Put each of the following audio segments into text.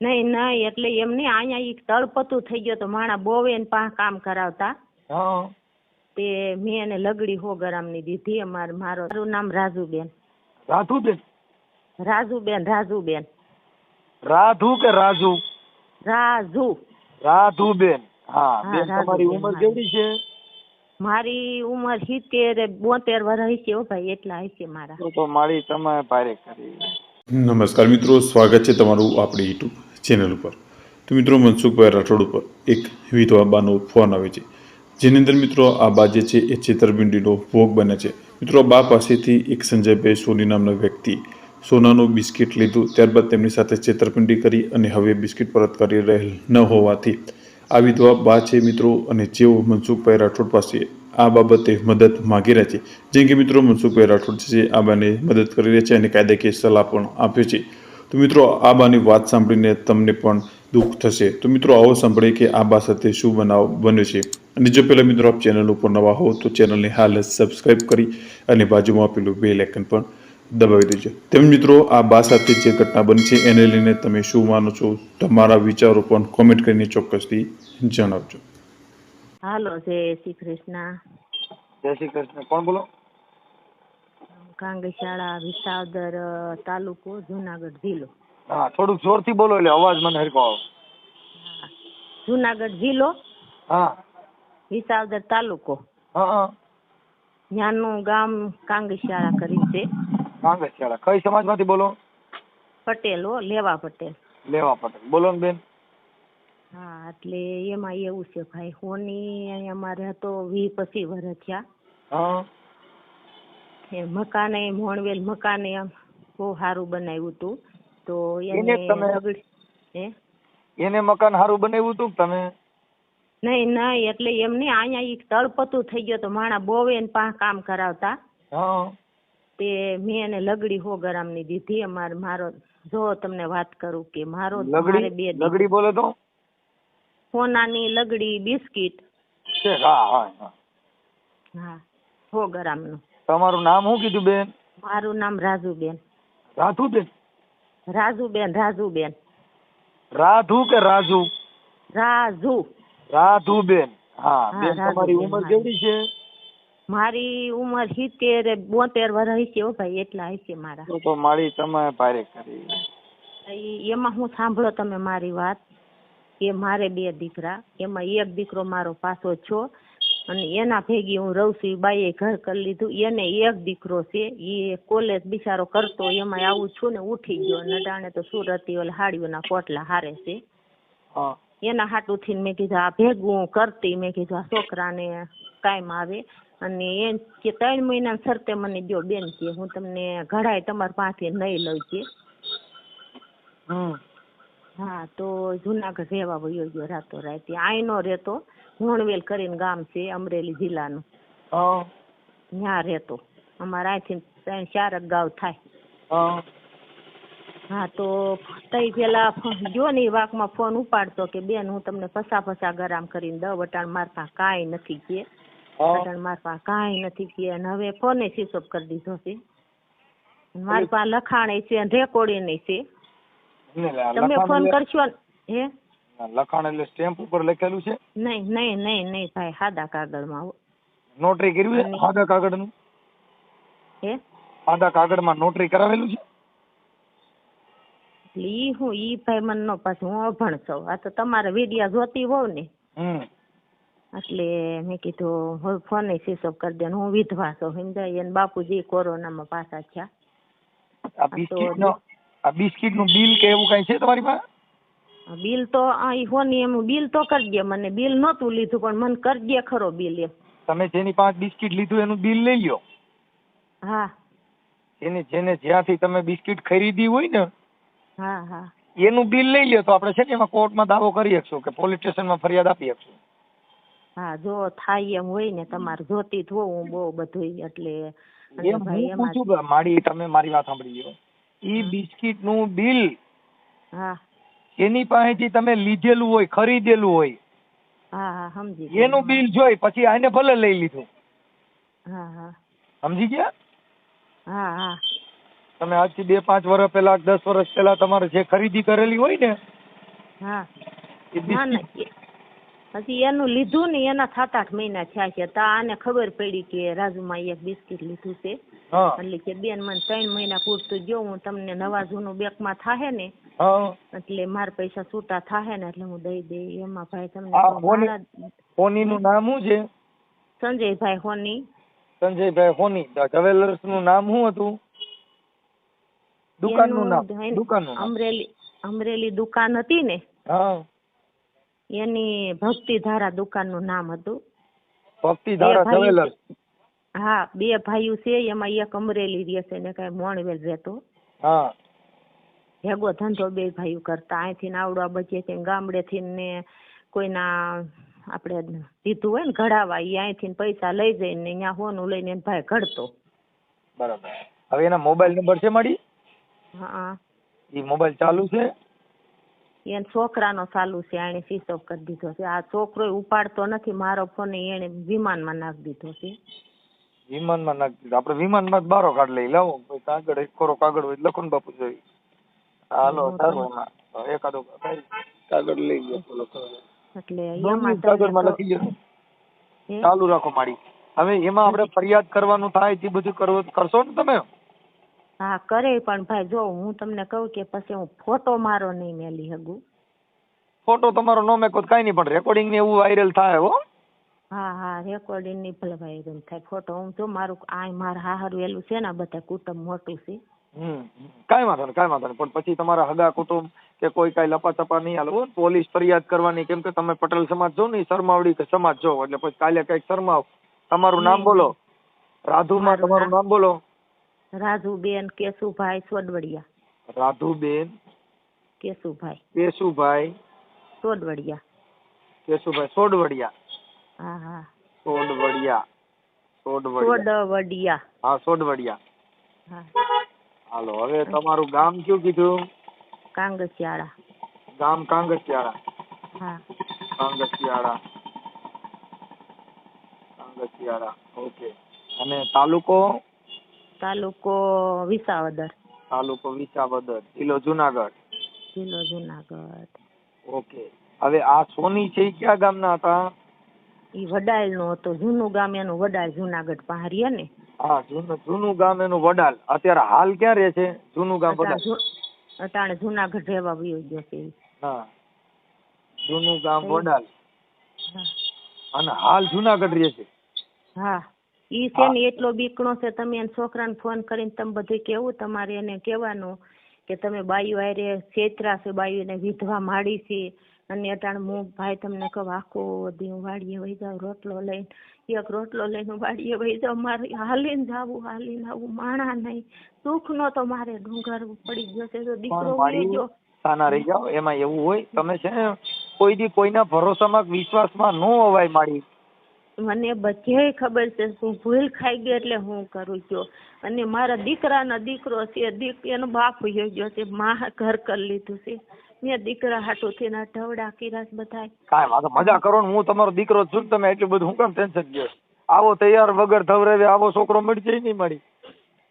નહીં નહીં એટલે એમ નહીં અહીંયા એક તળપતું થઈ ગયો તો માણા બહુ એને પા કામ કરાવતા. તે મેં એને લગડી હો ગ્રામની દીધી અમાર મારો મારું નામ રાજુબેન. રાધુબેન રાજુબેન રાજુબેન. રાધુ કે રાજુ? રાજુ. રાધુબેન હા બેન તમારી ઉંમર કેવડી છે? મારી ઉંમર સિત્તેર બોતેર વર્ષ છે હો ભાઈ એટલા હશે મારા. તો તો મારી તમે ભારે કરી. નમસ્કાર મિત્રો સ્વાગત છે તમારું આપણી યુટ્યુબ ચેનલ ઉપર. તો મિત્રો મનસુખભાઈ રાઠોડ ઉપર એક વિધવા બાનો ફોન આવે છે. જેની અંદર મિત્રો આ બા જે છે એ છેતરપિંડીનો ભોગ બને છે. મિત્રો બા પાસેથી એક સંજયભાઈ સોની નામના વ્યક્તિ સોનાનું બિસ્કિટ લીધું. ત્યારબાદ તેમની સાથે છેતરપિંડી કરી અને હવે બિસ્કિટ પરત કરી રહેલ ન હોવાથી આ વિધવા બા છે મિત્રો અને જેઓ મનસુખભાઈ રાઠોડ પાસે આ બાબતે મદદ માગી રહ્યા છે. જેમ કે મિત્રો, મનસુખભાઈ રાઠોડ છે, આ બાને મદદ કરી રહ્યા છે અને કાયદાકીય સલાહ પણ આપ્યો છે. તો મિત્રો આ બાની વાત સાંભળીને તમને પણ દુઃખ થશે. તો મિત્રો આવો સાંભળીએ કે આ બા સાથે શું બનાવ બન્યો છે. અને જો પહેલાં મિત્રો આપ ચેનલ ઉપર નવા હો તો ચેનલને હાલ જ સબસ્ક્રાઈબ કરી અને બાજુમાં આપેલું બે લેકન પણ દબાવી દેજો. તેમ મિત્રો આ બા સાથે જે ઘટના બની છે એને લઈને તમે શું માનો છો? તમારા વિચારો પણ કોમેન્ટ કરીને ચોક્કસથી જણાવજો. હાલો જય શ્રી કૃષ્ણ. જય શ્રી કૃષ્ણ. કોણ બોલો? કાંગશાળા વિસાવદર તાલુકો જુનાગઢ જિલ્લો. હા થોડુંક જોરથી બોલો એટલે અવાજ મને હરકો આવે. જુનાગઢ જિલ્લો હા. વિસાવદર તાલુકો. હા ત્યાંનું ગામ કાંગશાળા કરી છે. કાંગ્રેસ શાળા. કઈ સમાજમાંથી બોલો? પટેલ હો લેવા પટેલ. લેવા પટેલ. બોલો ને બેન. હા એટલે એમાં એવું છે ભાઈ હોની અમારે હતો વી પછી વર્ષ થયા. હા. મકાને મોણવેલ મકાને આમ બહુ સારું બનાવ્યું હતું તો એને તમે- હે? એને મકાન સારું બનાવ્યું હતું તમે? નહીં નહીં એટલે એમ નહીં અહીંયા એક તળપતું થઈ ગયો તો માણા બહુ એને પાસે કામ કરાવતા. તે મેં એને લગડી હો ગરામની દીધી. અમારે મારો જો તમને વાત કરું કે મારો મારે બે લગડી. બોલે તો? સોનાની લગડી બિસ્કિટ. હા હા હા. હા સો ગ્રામનું. તમારું નામ શું કીધું બેન? મારું નામ રાજુબેન. રાધુબેન રાજુબેન રાજુબેન. રાધુ કે રાજુ? રાજુ. રાધુબેન હા હા, બેન તમારી ઉંમર કેવડી છે? મારી ઉંમર સિત્તેર બોતેર વર્ષ છે ભાઈ એટલા હશે મારા. તો મારી તમે ભારે કરી. એમાં હું સાંભળો તમે મારી વાત કે મારે બે દીકરા એમાં એક દીકરો મારો પાછો છો અને એના ભેગી હું રવસી બાઈએ ઘર કરી લીધું. એને એક દીકરો છે એ કોલેજ બિચારો કરતો એમાં આવું છું ને ઉઠી ગયો. નડાણે તો સુરતી ઓલા હાડીઓના કોટલા હારે છે. એના એના ઉઠીને મેં કીધું આ ભેગું હું કરતી. મેં કીધું આ છોકરાને કાયમ આવે. અને એ કે ત્રણ મહિના શરતે મને દો બેન કે હું તમને ઘડાય તમારી પાસે નહીં લઉં કે. હમ. હા તો જુનાગઢ રહેવા વયો ગયો રાતો રાત. આઈનો રહેતો. હોણવેલ કરીને ગામ છે અમરેલી જિલ્લાનું. ત્યાં રહેતો. અમારા અહીંથી ત્રણ ચાર ગાવ થાય. હા. તો તઈ પેલા જો ને વાકમાં ફોન ઉપાડતો કે બેન હું તમને પસા પસા ગરમ કરીને દઉં. વટાણ મારતા કાંઈ નથી કે. વટાણ મારતા કાંઈ નથી કે. અને હવે ફોને સ્વિચ કરી દીધો છે. મારી પાસે લખાણે છે રેકોર્ડિંગ છે. ને તમે ફોન કરશો હે? લખાણ એટલે સ્ટેમ્પ ઉપર લખેલું છે? નહીં નહીં નહીં નહીં સાહેબ સાદા કાગળમાં નોટરી કર્યું છે? સાદા કાગળનું? હે? સાદા કાગળમાં નોટરી કરાવેલું છે? ઈ હું ઈ ભાઈ મને નો પાછું હું અભણ છું. આ તો તમારે વિડિયા જોતી હોવ ને. એટલે મેં કીધું હવે ફોને સ્વિચ કરી દે હું વિધવા છું સમજાય? એને બાપુજી કોરોનામાં પાછા થયા. આ બિસ્કિટ નો બિલ કે એવું કઈ છે તમારી પાસે? બિલ તો ઈ હોની એમ બિલ તો કરજે મને. બિલ નહોતું લીધું પણ મને કરજે ખરો બિલ એમ. તમે જેની પાંચ બિસ્કિટ લીધું એનું બિલ લઈ લ્યો. હા. જેને જેને જ્યાંથી તમે બિસ્કિટ ખરીદી હોય ને હા હા. એનું બિલ લઈ લ્યો તો આપણે છે ને એમાં કોર્ટમાં દાવો કરી શકશું કે પોલીસ સ્ટેશનમાં ફરિયાદ આપી શકશું. હા જો થાય એમ હોય ને તમારે જોતી થવું હું બહુ બધું એટલે. મારી તમે મારી વાત સાંભળી લ્યો. ઈ બિસ્કિટનું બિલ હા. એની પાસેથી તમે લીધેલું હોય ખરીદેલું હોય હા હા સમજી એનું બિલ જોઈ પછી આને ભલે લઈ લીધું. હા હા. સમજી ગયા? હા હા. તમે આજથી બે પાંચ વર્ષ પહેલા દસ વર્ષ પહેલા તમારે જે ખરીદી કરેલી હોય ને હા. બિસ્કિટ એનું લીધું ને એના સાત આઠ મહિના થયા છે. તા આને ખબર પડી કે રાજુમાં એક બિસ્કિટ લીધું છે. એટલે કે બેન મને ત્રણ મહિના પૂરતું જો હું તમને નવા જૂનું બેંકમાં થાહે ને એટલે મારા પૈસા છૂટા થાહે ને એટલે હું દઈ દઈ એમાં ભાઈ તમને હોની- નું નામ શું છે? સંજયભાઈ હોની. સંજયભાઈ હોની. જ્વેલર્સનું નામ શું હતું? દુકાનનું નામ. દુકાન અમરેલી અમરેલી દુકાન હતી ને એની ભક્તિધારા દુકાનનું નામ હતું. ભક્તિ ધારા એ ભાઈ- જ્વેલર્સ. હા બે ભાઈઓ છે એમાં એક અમરેલી રહે છે ને કઈ મોણવેલ રહેતો. હા. ભેગો ધંધો બે ભાઈઓ કરતા. અહીંથી આવડવા બચે ગામડેથી ને કોઈના આપણે દીધું હોય ને ઘડાવા એ અહીંથી પૈસા લઈ જઈને અહીંયા હોનું લઈને ભાઈ ઘડતો. બરાબર. હવે એના મોબાઈલ નંબર છે મારી? હા. એ મોબાઈલ ચાલુ છે? એને છોકરાનો ચાલુ છે એને સ્વિચ ઓફ કરી દીધો છે. આ છોકરો ઉપાડતો નથી મારો ફોન એને વિમાનમાં નાખી દીધો છે. વિમાનમાં નાખી દીધું. આપણે વિમાનમાં જ બારો કાઢ લઈ. લાવો પછી કાગળ એક ખોરો કાગળ હોય લખો ને બાપુ જોઈ. હાલો સારું એકાદો કાગળ લઈ ગયો કાગળમાં લખી. ગયો. ચાલુ રાખો મારી હવે એમાં આપણે ફરિયાદ કરવાનું થાય તે બધું કરવો કરશો ને તમે? હા કરે પણ ભાઈ જો હું તમને કહું કે પછી હું ફોટો મારો નહીં મેલી હગું. ફોટો તમારો નો મેકો કઈ કાંઈ નહીં પણ રેકોર્ડિંગ ને એવું વાયરલ થાય હો. હા હા રેકોર્ડિંગની ભલે ભાઈ થાય. ફોટો હું જો મારું આ મારા હાહર વેલું છે ને બધા કુટુંબ મોટું છે. હમ કાંઈ વાંધો નહીં કાંઈ વાંધો નહીં. પણ પછી તમારા હગા કુટુંબ કે કોઈ કાંઈ લપાચપા નહીં હાલવો પોલીસ ફરિયાદ કરવાની કેમ કે તમે પટેલ સમાજ જો ને ઈ શરમાવડી કે સમાજ જો એટલે પછી કાલે કંઈક શરમાવ. તમારું નામ બોલો. રાધુમાં મારું તમારું નામ- નામ બોલો. રાધુબેન કેશુભાઈ સોડવડિયા રાધુબેન કેશુભાઈ. કેશુભાઈ સોડવડિયા કેશુભાઈ સોડવડિયા હા હા. સોડવડિયા સોડવડિયા સોડવડિયા હા સોડવડિયા હા. હાલો હવે તમારું ગામ કયું કીધું? કાંગસિયાળા. ગામ કાંગસિયાળા. હા. કાંગસિયાળા. કાંગસિયાળા ઓકે. અને તાલુકો? તાલુકો વિસાવદર. તાલુકો વિસાવદર. જિલ્લો જુનાગઢ. જિલ્લો જુનાગઢ. ઓકે. હવે આ સોની છે એ કયા ગામના હતા? ઈ વડાલ નો હતો જૂનું ગામ એનું વડાલ જુનાગઢ પહાડીએ ને? હા જૂનું જૂનું ગામ એનું વડાલ. અત્યારે હાલ ક્યાં રહે છે? જૂનું ગામ વડાલ. અટાણે જુનાગઢ રહેવા વયો ગયો છે હા. જૂનું ગામ વડાલ. અને હાલ જુનાગઢ રહે છે. હા. ઈ છે ને એટલો બીકણો છે તમે એને છોકરાને ફોન કરીને તમે બધું કેવું તમારે એને કહેવાનું કે તમે બાયું હારે છેતરા છે બાયું એને વિધવા માડી છે. અને અટાણ હું ભાઈ તમને કહું આખો દી હું વાડીએ વહી જાઉં રોટલો લઈને. એક રોટલો લઈને વાડીએ વહી જાઉં. મારે હાલીને જાવું હાલીને આવું માણા નહીં. સુખ નો તો મારે ડુંગર પડી ગયો છે. તો દીકરો મળી ગયો. સાના રહી જાઓ એમાં એવું હોય તમે છે ને કોઈ દી કોઈના ભરોસામાં વિશ્વાસમાં નો અવાય માડી મને બધેય ખબર છે. હું ભૂલ ખાઈ ગઈ એટલે હું કરું છું. અને મારા દીકરાનો દીકરો છે દીક એનો બાપ વયો ગયો છે. મા ઘર કરી લીધું છે. મેં દીકરા હાટું થી ઢવડા કિરાસ બધા કાંઈ વાંધો મજા કરો ને હું તમારો દીકરો છું તમે એટલું બધું હું કેમ ટેન્શન ગયો આવો તૈયાર વગર ધવરાવે આવો છોકરો મળશે નહીં મળી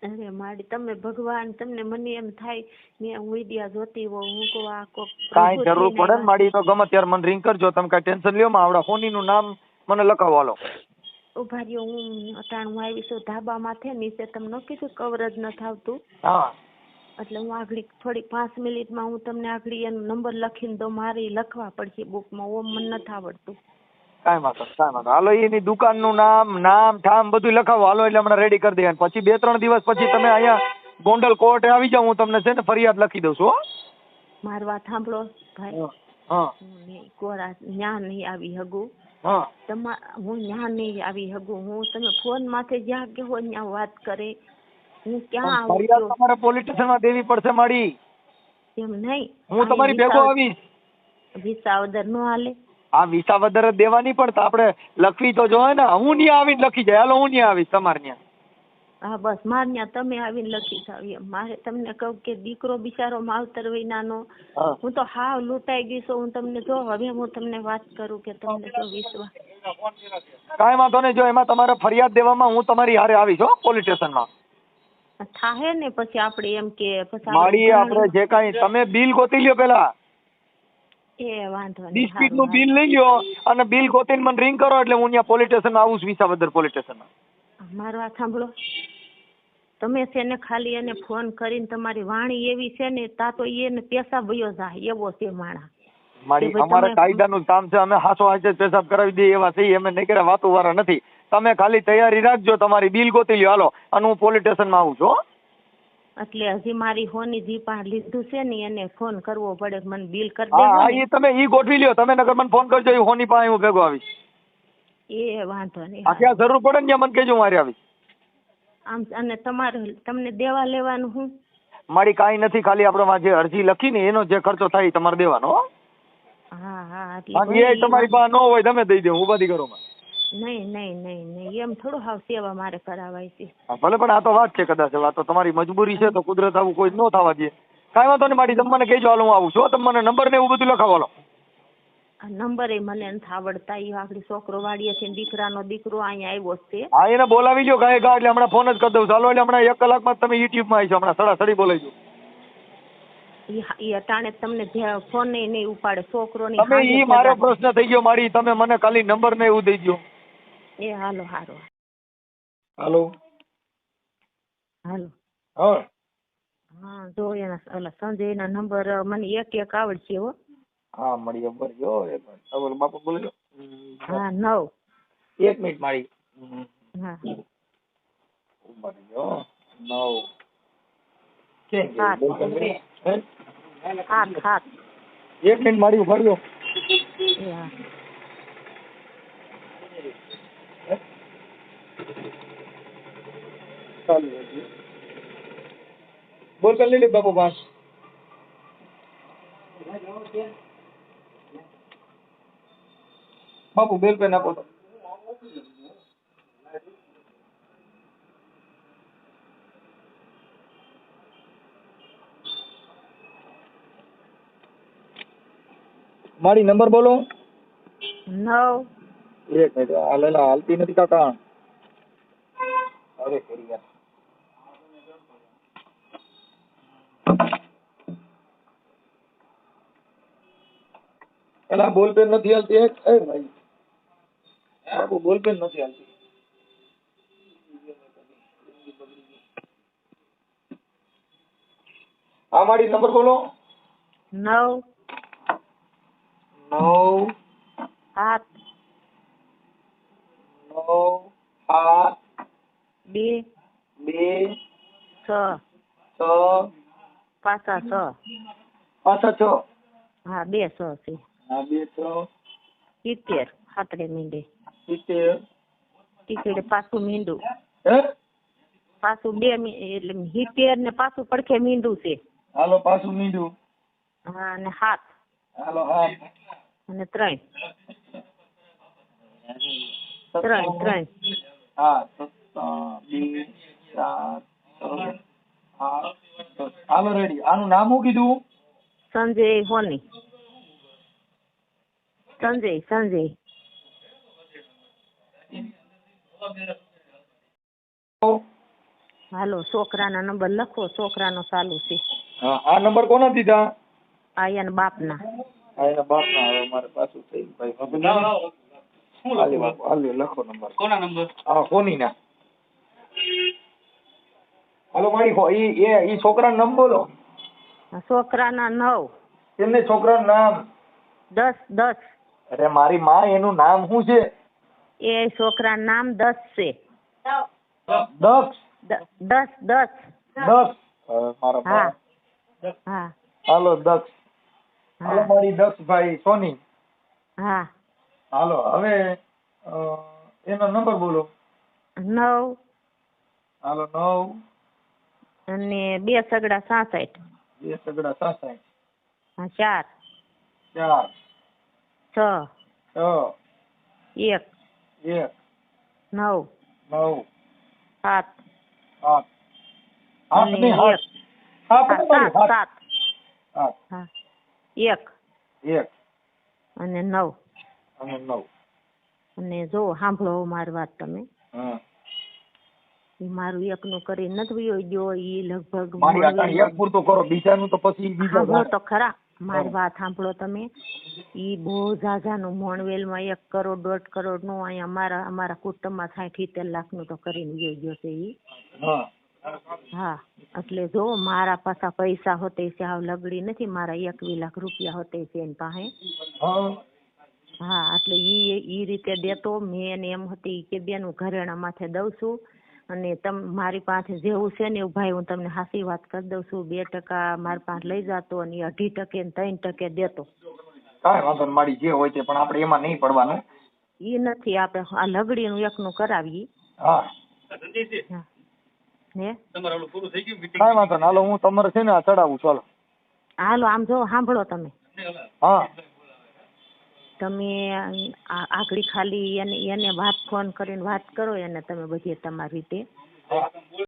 અરે માડી તમે ભગવાન તમને મને એમ થાય મેં ઉઈડિયા જોતી હો હું કો આ કો કાંઈ જરૂર પડે ને માડી તો ગમે ત્યારે મને રિંગ કરજો. તમે કાંઈ ટેન્શન લ્યો માં આવડા ફોનીનું નામ મને લખાવો હાલો. ઊભા રહ્યો હું અટાણ હું આવી છું ધાબા માથે નીચે તમને ન કીધું કવર જ ન થાવતું? હા. એટલે હું આગળ થોડીક પાંચ મિનિટમાં હું તમને આગળ એનો નંબર લખીને દઉં મારે લખવા પડશે બુકમાં ઓમ મને નથી આવડતું. કાંઈ વાંધો કાંઈ વાંધો હાલો એની દુકાનનું નામ નામ ઠામ બધું લખાવો. હાલો એટલે હમણાં રેડી કરી દઈએ પછી બે ત્રણ દિવસ પછી તમે અહીંયા ગોંડલ કોર્ટે આવી જાઓ હું તમને છે ને ફરિયાદ લખી દઉં છું હો. મારી વાત સાંભળો ભાઈ. હા કોરા ન્યા નહીં આવી હગું હા. હું ન્યા નહીં આવી હગું હું તમે ફોન માથે જ્યાં કે હોય ત્યાં વાત કરે. હું ક્યાં આવું ફરિયાદ તમારે પોલીસ સ્ટેશનમાં દેવી પડશે મારી. એમ નહીં. હું તમારી ભેગો આવીશ. વિસાવદર નો હાલે. આ વિસાવદર વદર દેવાની પણ આપણે લખવી તો જોઈએ ને. હું ન્યા આવીને લખી જાય. હાલો હું ન્યા આવીશ તમારે ત્યાં હા બસ. મારે ત્યાં તમે આવીને લખી જાવ એમ. મારે તમને કહું કે દીકરો બિચારો માવતર વિનાનો હા. હું તો હાવ લૂંટાઈ ગઈ છું. હું તમને જો હવે હું તમને વાત કરું કે તમને તો વિશ્વાસ. કાંઈ વાંધો નહીં. જો એમાં તમારે ફરિયાદ દેવામાં હું તમારી હારે આવીશ હો પોલીસ સ્ટેશનમાં. થાહે ને પછી આપણે એમ કે પછી મારી આપણે જે કાંઈ તમે બિલ ગોતી લ્યો પેલા એ વાંધો નહીં. બિસ્કિટનું બિલ લઈ લ્યો અને બિલ ગોતીને મને રિંગ કરો એટલે હું અહીંયા પોલીસ સ્ટેશન આવું છું વિસાવદર પોલીસ સ્ટેશન હારું. મારો આ સાંભળો. તમે છે ને ખાલી એને ફોન કરીને તમારી વાણી એવી છે ને તા તો એને પેશાબ વયો જાય એવો છે માણા મારી અમારા કાયદાનું કામ છે અમે હાસો હાચે પેશાબ કરાવી દઈએ એવા છીએ અમે નહીં કરે વાતો વાળા નથી. તમે ખાલી તૈયારી રાખજો તમારી બિલ ગોતી લ્યો. હાલો અને હું પોલીસ સ્ટેશનમાં આવું છું એટલે હજી મારી હોની જી પાસે લીધું છે ને એને ફોન કરવો પડે મને બિલ કરી હા હા એ તમે ઈ ગોઠવી લ્યો. તમે નગર મને ફોન કરજો એ હોની પાસે હું ભેગો આવીશ. એ વાંધો નહીં આ ક્યાં જરૂર પડે ને મને કહેજો હું આવી આમ અને તમારે તમને દેવા લેવાનું હું મારી કાંઈ નથી ખાલી આપણે જે અરજી લખી ને એનો જે ખર્ચો થાય એ તમારે દેવાનો હો. હા હા એટલે બાકી એ તમારી પાસે ન હોય તમે દઈ દો ઉપાધિ કરો માં. નહીં નહીં નહીં નહીં એમ થોડું હાવ સેવા મારે કરાવાય છે હા, ભલે પણ આ તો વાત છે કદાચ આ તો તમારી મજબૂરી છે તો કુદરત આવું કોઈ ન થવા દે કાંઈ વાંધો નહીં મારી તમને કહેજો હાલો હું આવું છું હો. તમે મને નંબર ને એવું બધું લખાવો. નંબર એ મને નથી આવડતા. એ આપણી છોકરો વાળીએ છે દીકરાનો દીકરો અહીંયા આવ્યો છે. હા એને બોલાવી લ્યો ગાય ગા એટલે હમણાં ફોન જ કરી દઉં. ચાલો એટલે હમણાં એક કલાકમાં તમે યુટ્યુબમાં આવી છો હમણાં સડા સડી બોલાવી દઉં. ઈ અટાણે તમને જે ફોન નહીં ઉપાડે. છોકરો ની તમે ઈ મારો પ્રશ્ન થઈ ગયો મારી. તમે મને ખાલી નંબર ને એવું દઈ દો એ હાલો હારો. હાલો. હાલો. હા. હા જો એના ઓલા સંજયના નંબર મને એક એક આવડશે હો. હા મળી ખબર જો એક મિનિટ હવે બાપુ બોલી લો હા નવ. એક મિનિટ મારી. હા. નવ. સાત. એક મિનિટ મારી ઊભા રહ્યો બોલ કરી લીધી બાપુ પાસ. બાપુ બેલ પેન આપો તો. મારી નંબર બોલો. નવ. એક મિનિટ આ લેલા હાલતી નથી કાકા. અરે કરી યાર. એલા બોલ પેન નથી હાલતી. એક એ ભાઈ. બાબુ બોલ પેન નથી હાલતી આ મારી નંબર બોલો. નવ. નવ. સાત. નવ સાત. બે. બે. છ. છ. પાછા છ. પાછા છ. હા બે છ છે. હા બે છ. સિત્તેર સાતડે મીંડે. સિત્તેર ટીકડે પાછું મીંડું. હે? પાછું બે એટલે સિત્તેર ને પાછું પડખે મીંડું છે. હાલો પાછું મીંડું. હા અને સાત હાલો હા અને ત્રણ. ત્રણ ત્રણ. હા બે ચાર હાલો રેડી. આનું નામ શું કીધું? સંજય હોની. સંજય સંજય. હાલો છોકરાના નંબર લખો છોકરાનો ચાલુ છે. હા આ નંબર કોના દીધા? આ એના બાપના. આ એના બાપના હવે મારે પાછું થઈ ભાઈ. હાલી ના હાલી લખો નંબર. કોના નંબર? હા ફોનીના હાલો મારી ઈ એ ઈ છોકરાનું નામ બોલો. છોકરાના નવ. એમને છોકરાનું નામ. દસ દસ. અરે મારી માં એનું નામ શું છે? એ છોકરાનું નામ દસ છે. દક્ષ. દ- દસ દસ. મારા હા. હાલો દક્ષ હાલો મારી દક્ષભાઈ સોની. હા. હાલો હવે એનો નંબર બોલો. નવ. હાલો નવ. અને બે સગડા સાસઠ. બે સગડા સાસઠ. હા ચાર. ચાર. છ. છ. એક. એક. નવ. નવ. સાત. નહીં એક નહીં, સાત એક એક અને નવ। અને નવ। અને જો સાંભળો મારી વાત તમે. મારું એકનું કરી નથી ગયો લગભગ એક પૂરતું કરો બીજાનું તો પછી બીજા તો ખરા. મારી વાત સાંભળો તમે. ઈ બહુ ઝાઝાનું મોણવેલમાં એક કરોડ દોઢ કરોડનું અહીંયા અમારા અમારા કુટુંબમાં સાઠ સિત્તેર લાખનું તો કરીને વયો ગયો છે ઈ. હા. એટલે જો મારા પાછા પૈસા હોતે છે આવ લગડી નથી મારા એકવી લાખ રૂપિયા હોતે છે એની પાસે. હા. એટલે ઈ ઈ રીતે દેતો મેં એમ હતી કે બેન હું ઘરેણા માથે દઉં છું. અને તમ મારી પાસે જેવું છે ને એવું ભાઈ હું તમને સાચી વાત કરી દઉં છું. બે ટકા મારી પાસે લઈ જાતો અને અઢી ટકે ને ત્રણ ટકે દેતો. કાંઈ વાંધો નહીં મારી જે હોય તે પણ આપણે એમાં નહીં પડવાનું. ઈ નથી આપણે આ લગડીનું એકનું કરાવીએ. હા. હા. ને? કાંઈ વાંધો નહીં હાલો હું તમારે છે ને આ ચડાવું ચાલો હાલો. આમ જો સાંભળો તમે. હા. તમે આગળ ખાલી એને એને વાત ફોન કરીને વાત કરો એને તમે બધી તમારી રીતે.